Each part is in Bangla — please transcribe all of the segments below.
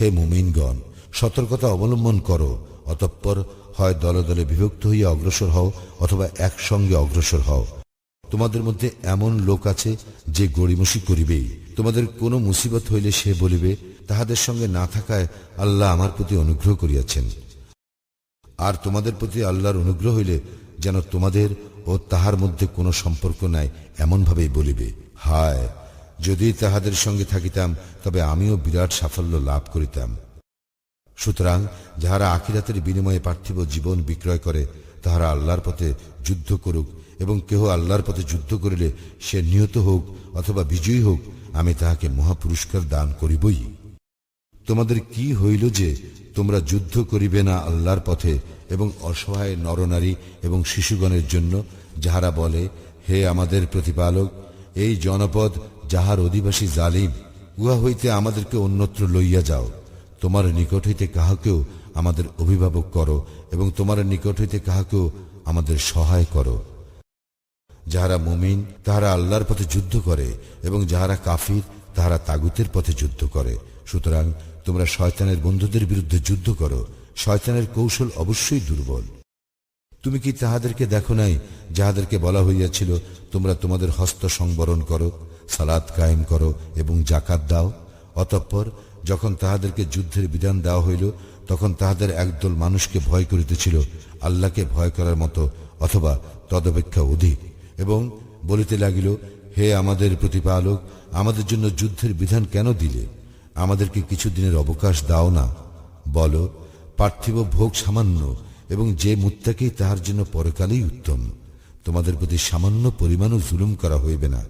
হে মুমিনগণ, সতর্কতা অবলম্বন করো, অতঃপর হয় দলে দলে বিভক্ত হইয়া অগ্রসর হও অথবা একসঙ্গে অগ্রসর হও। তোমাদের মধ্যে এমন লোক আছে যে গড়িমসি করিবেই। তোমাদের কোনো মুসিবত হইলে সে বলিবে, তাহাদের সঙ্গে না থাকায় আল্লাহ আমার প্রতি অনুগ্রহ করিয়াছেন। আর তোমাদের প্রতি আল্লাহর অনুগ্রহ হইলে যেন তোমাদের ও তাহার মধ্যে কোনো সম্পর্ক নাই, এমনভাবেই বলিবে, হায়! যদি তাহাদের সঙ্গে থাকিতাম, তবে আমিও বিরাট সাফল্য লাভ করিতাম। সুতরাং যাহারা আখিরাতের বিনিময়ে পার্থিব জীবন বিক্রয় করে, তাহারা আল্লাহর পথে যুদ্ধ করুক এবং কেহ আল্লাহর পথে যুদ্ধ করিলে সে নিহত হোক অথবা বিজয়ী হোক, আমি তাহাকে মহাপুরস্কার দান করিবই। তোমাদের কি হইল যে তোমরা যুদ্ধ করিবে না আল্লাহর পথে এবং অসহায় নরনারী এবং শিশুগণের জন্য, যাহারা বলে, হে আমাদের প্রতিপালক, এই জনপদ যাহার অধিবাসী জালিম, উহা হইতে আমাদেরকে অন্যত্র লইয়া যাও। তোমার নিকট হইতে কাহাকেও আমাদের অভিভাবক করো এবং তোমার নিকট হইতে কাহাকেও আমাদের সহায় করো। যাহারা মুমিন, তাহারা আল্লাহর পথে যুদ্ধ করে এবং যাহারা কাফির, তাহারা তাগুতের পথে যুদ্ধ করে। সুতরাং তোমরা শয়তানের বন্ধুদের বিরুদ্ধে যুদ্ধ করো। শয়তানের কৌশল অবশ্যই দুর্বল। তুমি কি তাহাদেরকে দেখো নাই, যাহাদেরকে বলা হইয়াছিল, তোমরা তোমাদের হস্ত সংবরণ করো? সালাত কায়েম করো এবং জাকাত দাও। অতঃপর যখন তাহাদেরকে যুদ্ধের বিধান দেওয়া হইল, তখন তাহাদের একদল মানুষকে ভয় করিতেছিল, আল্লাহকে ভয় করার মতো অথবা তদপেক্ষা অধিক। এবং বলিতে লাগিল, হে আমাদের প্রতিপালক, আমাদের জন্য যুদ্ধের বিধান কেন দিলে? আমাদেরকে কিছু দিনের অবকাশ দাও না। বলো, পার্থিব ভোগ সামান্য এবং যে মুত্তাকেই তাহার জন্য পরকালেই উত্তম। তোমাদের প্রতি সামান্য পরিমাণও জুলুম করা হইবে না।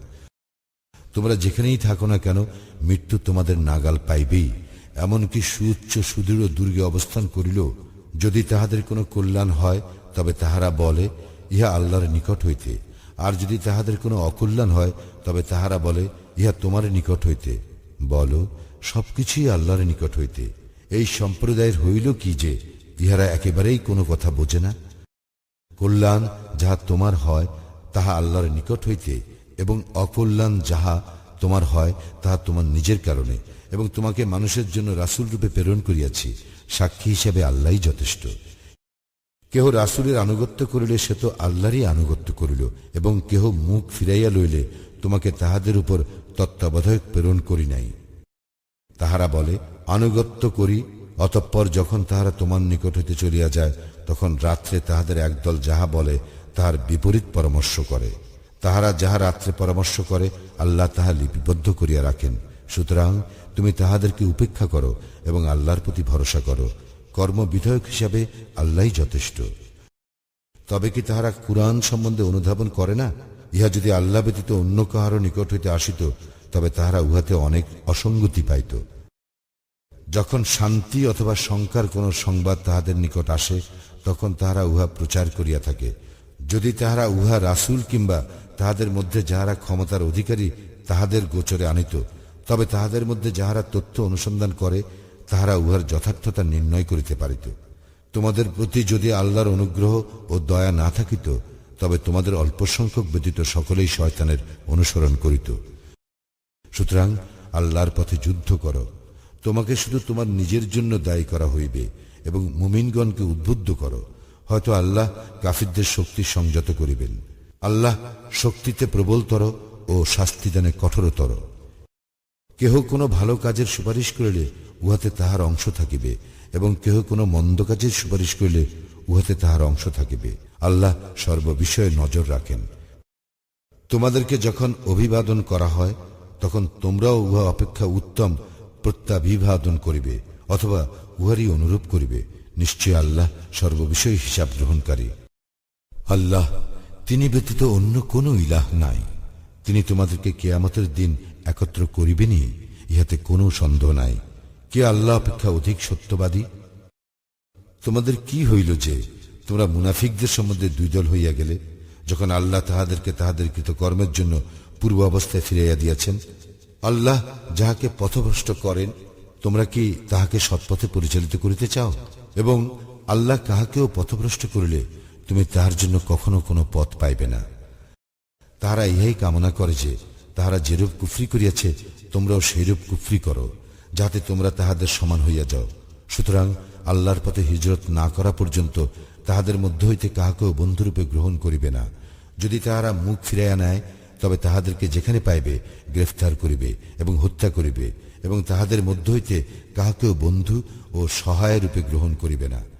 তোমরা যেখানেই থাকো না কেন, মৃত্যু তোমাদের নাগাল পাইবেই। এমনকি সুউচ্চ সুদৃঢ় দুর্গে অবস্থান করিল যদি তাহাদের কোনো কল্যাণ হয়, তবে তাহারা বলে, ইহা আল্লাহর নিকট হইতে। আর যদি তাহাদের কোনো অকল্যাণ হয়, তবে তাহারা বলে, ইহা তোমার নিকট হইতে। বলো, সবকিছুই আল্লাহর নিকট হইতে। এই সম্প্রদায়ের হইল কি যে, ইহারা একেবারেই কোনো কথা বোঝে না? কল্যাণ যাহা তোমার হয়, তাহা আল্লাহর নিকট হইতে। এবং অকল্যাণ যাহা তোমার হয়, তাহা তোমার নিজের কারণে। এবং তোমাকে মানুষের জন্য রাসূল রূপে প্রেরণ করিয়াছি। সাক্ষী হিসাবে আল্লাহই যথেষ্ট। কেহ রাসূলের আনুগত্য করিলে সে তো আল্লাহরই আনুগত্য করিল, এবং কেহ মুখ ফিরাইয়া লইলে তোমাকে তাহাদের উপর তত্ত্বাবধায়ক প্রেরণ করি নাই। তাহারা বলে, আনুগত্য করি, অতঃপর যখন তাহারা তোমার নিকট হইতে চলিয়া যায়, তখন রাত্রে তাহাদের একদল যাহা বলে, তাহার বিপরীত পরামর্শ করে। তাহারা যাহা রাত্রে পরামর্শ করে, আল্লাহ তাহা লিপিবদ্ধ করিয়া রাখেন। সুতরাং তুমি তাহাদেরকে উপেক্ষা করো এবং আল্লাহর প্রতি ভরসা করো। কর্ম বিধায়ক হিসাবে আল্লাহই যথেষ্ট। তবে কি তাহারা কুরআন সম্বন্ধে অনুধাবন করে না? ইহা যদি আল্লাহ ব্যতীত অন্য কাহারও নিকট হইতে আসিত, তবে তাহারা উহাতে অনেক অসঙ্গতি পাইত। যখন শান্তি অথবা শঙ্কার কোন সংবাদ তাহাদের নিকট আসে, তখন তাহারা উহা প্রচার করিয়া থাকে। যদি তাহারা উহা রাসুল কিংবা তাহাদের মধ্যে যাহারা ক্ষমতার অধিকারী, তাহাদের গোচরে আনিত। তবে তাহাদের মধ্যে যাহারা তথ্য অনুসন্ধান করে, তাহারা উহার যথার্থতা নির্ণয় করিতে পারিত। তোমাদের প্রতি যদি আল্লাহর অনুগ্রহ ও দয়া না থাকিত, তবে তোমাদের অল্প সংখ্যক ব্যতীত সকলেই শয়তানের অনুসরণ করিত। সুতরাং আল্লাহর পথে যুদ্ধ করো। তোমাকে শুধু তোমার নিজের জন্য দায়ী করা হইবে এবং মুমিনগণকে উদ্বুদ্ধ করো। হয়তো আল্লাহ কাফিরদের শক্তি সংযত করিবেন। আল্লাহ শক্তিতে প্রবলতর ও শাস্তিদানে কঠোরতর। কেহ কোনো ভালো কাজের সুপারিশ করিলে উহাতে তাহার অংশ থাকিবে এবং কেহ কোনো মন্দ কাজের সুপারিশ করিলে উহাতে তাহার অংশ থাকিবে। আল্লাহ সর্ববিষয়ে নজর রাখেন। তোমাদেরকে যখন অভিবাদন করা হয়, তখন তোমরাও উহা অপেক্ষা উত্তম প্রত্যাভিবাদন করিবে অথবা উহারই অনুরূপ করিবে। নিশ্চয় আল্লাহ সর্ববিষয় হিসাব গ্রহণকারী। আল্লাহ তিনি ব্যতীত অন্য কোনো ইলাহ নাই। তিনি তোমাদেরকে কেয়ামতের দিন একত্র করিবেনই, ইহাতে কোনো সন্দেহ নাই। কে আল্লাহ অপেক্ষা অধিক সত্যবাদী? তোমাদের কি হইল যে তোমরা মুনাফিকদের সম্বন্ধে দুই দল হইয়া গেলে, যখন আল্লাহ তাহাদেরকে তাহাদের কৃত কর্মের জন্য পূর্ব অবস্থায় ফিরাইয়া দিয়াছেন? আল্লাহ যাহাকে পথভ্রষ্ট করেন, তোমরা কি তাহাকে সৎপথে পরিচালিত করিতে চাও? এবং আল্লাহ কাহাকেও পথভ্রষ্ট করিলে তুমি তাহার জন্য কখনো কোনো পথ পাইবে না। তাহারা ইহাই কামনা করে যে, তাহারা যেরূপ কুফরি করিয়াছে, তোমরাও সেইরূপ কুফরি করো, যাতে তোমরা তাহাদের সমান হইয়া যাও। সুতরাং আল্লাহর পথে হিজরত না করা পর্যন্ত তাহাদের মধ্য হইতে কাহাকেও বন্ধুরূপে গ্রহণ করিবে না। যদি তাহারা মুখ ফিরাইয়া নেয়, তবে তাহাদেরকে যেখানে পাইবে, গ্রেফতার করিবে এবং হত্যা করিবে এবং তাহাদের মধ্য হইতে কাহাকেও বন্ধু ও সহায় রূপে গ্রহণ করিবে না।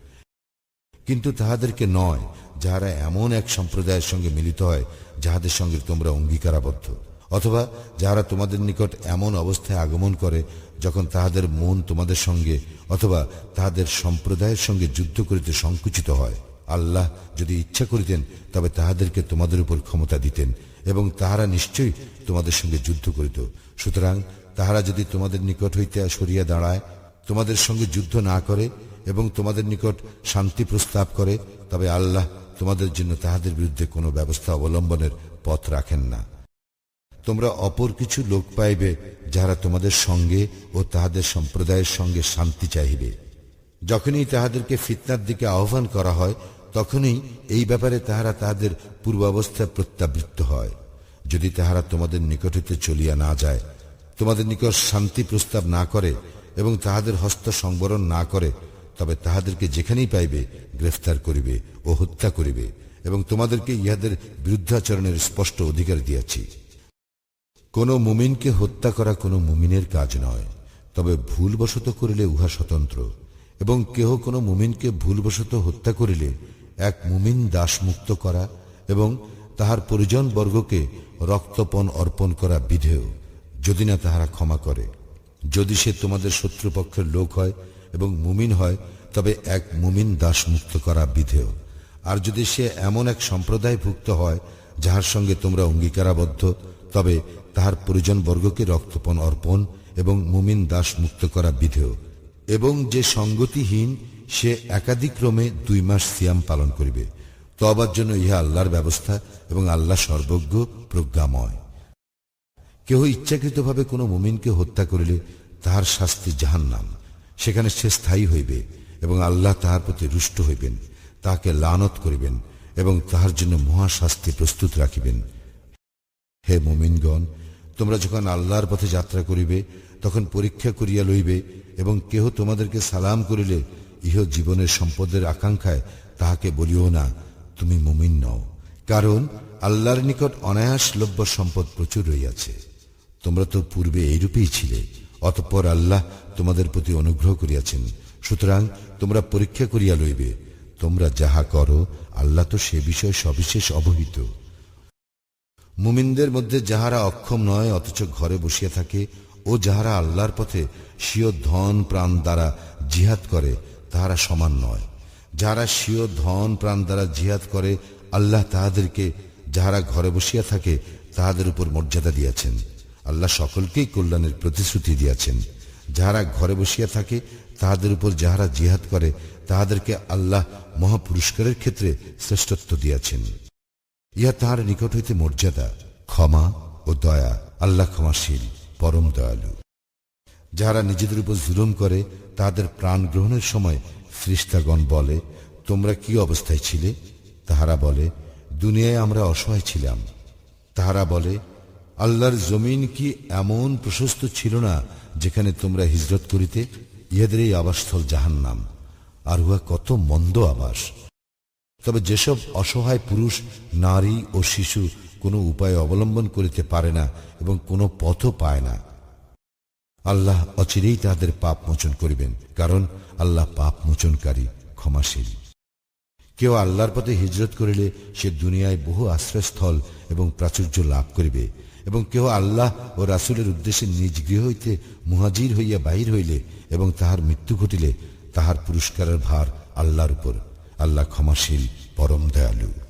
কিন্তু তাহাদেরকে নয়, যাহারা এমন এক সম্প্রদায়ের সঙ্গে মিলিত হয়, যাহাদের সঙ্গে তোমরা অঙ্গীকারাবদ্ধ। অথবা যাহারা তোমাদের নিকট এমন অবস্থায় আগমন করে, যখন তাহাদের মন তোমাদের সঙ্গে, অথবা তাহাদের সম্প্রদায়ের সঙ্গে যুদ্ধ করিতে সংকুচিত হয়। আল্লাহ যদি ইচ্ছা করিতেন, তবে তাহাদেরকে তোমাদের উপর ক্ষমতা দিতেন, এবং তাহারা নিশ্চয়ই তোমাদের সঙ্গে যুদ্ধ করিত। সুতরাং তাহারা যদি তোমাদের নিকট হইতে সরিয়া দাঁড়ায়, তোমাদের সঙ্গে যুদ্ধ না করে এবং তোমাদের নিকট শান্তি প্রস্তাব করে, তবে আল্লাহ তোমাদের জন্য তাহাদের বিরুদ্ধে কোনো ব্যবস্থা অবলম্বনের পথ রাখেন না। তোমরা অপর কিছু লোক পাইবে যাহারা তোমাদের সঙ্গে ও তাহাদের সম্প্রদায়ের সঙ্গে শান্তি চাহিবে। যখনই তাহাদেরকে ফিতনার দিকে আহ্বান করা হয়, তখনই এই ব্যাপারে তাহারা তাহাদের পূর্বাবস্থায় প্রত্যাবৃত্ত হয়। যদি তাহারা তোমাদের নিকট হইতে চলিয়া না যায়, তোমাদের নিকট শান্তি প্রস্তাব না করে এবং তাহাদের হস্ত সংবরণ না করে তবে তাহাদেরকে যেখানেই পাইবে গ্রেফতার করিবে ও হত্যা করিবে এবং তোমাদেরকে ইহাদের বিরুদ্ধাচরণের স্পষ্ট অধিকার দিয়াছি। কোন মুমিনকে হত্যা করা কোনো মুমিনের কাজ নয়, তবে ভুলবশত করিলে উহা স্বতন্ত্র, এবং কেহ কোনো মুমিনকে ভুলবশত হত্যা করিলে এক মুমিন দাসমুক্ত করা এবং তাহার পরিজন বর্গকে রক্তপণ অর্পণ করা বিধেয়, যদি না তাহারা ক্ষমা করে। যদি সে তোমাদের শত্রুপক্ষের লোক হয় এবং মুমিন হয়, তবে এক মুমিন দাসমুক্ত করা বিধেয়। আর যদি সে এমন এক সম্প্রদায়ভুক্ত হয়, যাহার সঙ্গে তোমরা অঙ্গীকারাবদ্ধ, তবে তাহার পরিজন বর্গকে রক্তপণ অর্পণ এবং মুমিন দাস মুক্ত করা বিধেয়। এবং যে সঙ্গতিহীন, সে একাধিক্রমে দুই মাস সিয়াম পালন করিবে। তবার জন্য ইহা আল্লাহর ব্যবস্থা এবং আল্লাহ সর্বজ্ঞ, প্রজ্ঞাময়। কেহ ইচ্ছাকৃতভাবে কোনো মুমিনকে হত্যা করিলে তাহার শাস্তি জাহান্নাম। সেখানে সে স্থায়ী হইবে এবং আল্লাহ তাহার প্রতি রুষ্ট হইবেন, তাহাকে লানত করিবেন এবং তাহার জন্য মহাশাস্তি প্রস্তুত রাখিবেন। হে মুমিনগণ, তোমরা যখন আল্লাহর পথে যাত্রা করিবে, তখন পরীক্ষা করিয়া লইবে এবং কেহ তোমাদেরকে সালাম করিলে ইহ জীবনের সম্পদের আকাঙ্ক্ষায় তাহাকে বলিও না, তুমি মুমিন নও। কারণ আল্লাহর নিকট অনায়াস লভ্য সম্পদ প্রচুর রইয়াছে তোমরা তো পূর্বে এইরূপেই ছিলে অতঃপর আল্লাহ তোমাদের প্রতি অনুগ্রহ করিয়াছেন। সুতরাং তোমরা পরীক্ষা করিয়া লইবে। তোমরা যাহা করো, আল্লাহ তো সে বিষয়ে সবিশেষ অবহিত। মুমিনদের মধ্যে যাহারা অক্ষম নয়, অথচ ঘরে বসিয়া থাকে, ও যাহারা আল্লাহর পথে স্বীয় ধন প্রাণ দ্বারা জিহাদ করে, তাহারা সমান নয়। যাহারা স্বীয় ধন প্রাণ দ্বারা জিহাদ করে, আল্লাহ তাহাদেরকে, যাহারা ঘরে বসিয়া থাকে, তাহাদের উপর মর্যাদা দিয়াছেন। আল্লাহ সকলকেই কল্যাণের প্রতিশ্রুতি দিয়াছেন। যাহারা ঘরে বসিয়া থাকে, তাহাদের উপর যাহারা জিহাদ করে, তাহাদেরকে আল্লাহ মহাপুরস্কারের ক্ষেত্রে শ্রেষ্ঠত্ব দিয়াছেন। ইহা তাহার নিকট হইতে মর্যাদা, ক্ষমা ও দয়া আল্লাহ ক্ষমাশীল, পরম দয়ালু। যাহারা নিজেদের উপর জুলুম করে, তাহাদের প্রাণ গ্রহণের সময় ফ্রিস্তাগণ বলে, তোমরা কি অবস্থায় ছিলে? তাহারা বলে, দুনিয়ায় আমরা অসহায় ছিলাম। তাহারা বলে আল্লাহর জমিন কি এমন প্রশস্ত ছিল না যেখানে তোমরা হিজরত করিতে ইহাদের এই আবাসস্থল জাহান্নাম? আর উহা কত মন্দ আবাস। তবে যেসব অসহায় পুরুষ, নারী ও শিশু কোনো উপায় অবলম্বন করিতে পারে না এবং কোনো পথও পায় না, আল্লাহ অচিরেই তাদের পাপ মোচন করিবেন, কারণ আল্লাহ পাপ মোচনকারী, ক্ষমাশীল। কেউ আল্লাহর পথে হিজরত করিলে সে দুনিয়ায় বহু আশ্রয়স্থল এবং প্রাচুর্য লাভ করিবে। এবং কেহ আল্লাহ ও রাসুলের উদ্দেশ্যে নিজ গৃহ হইতে মুহাজির হইয়া বাহির হইলে এবং তাহার মৃত্যু ঘটিলে তাহার পুরস্কারের ভার আল্লাহর উপর। আল্লাহ ক্ষমাশীল, পরম দয়ালু।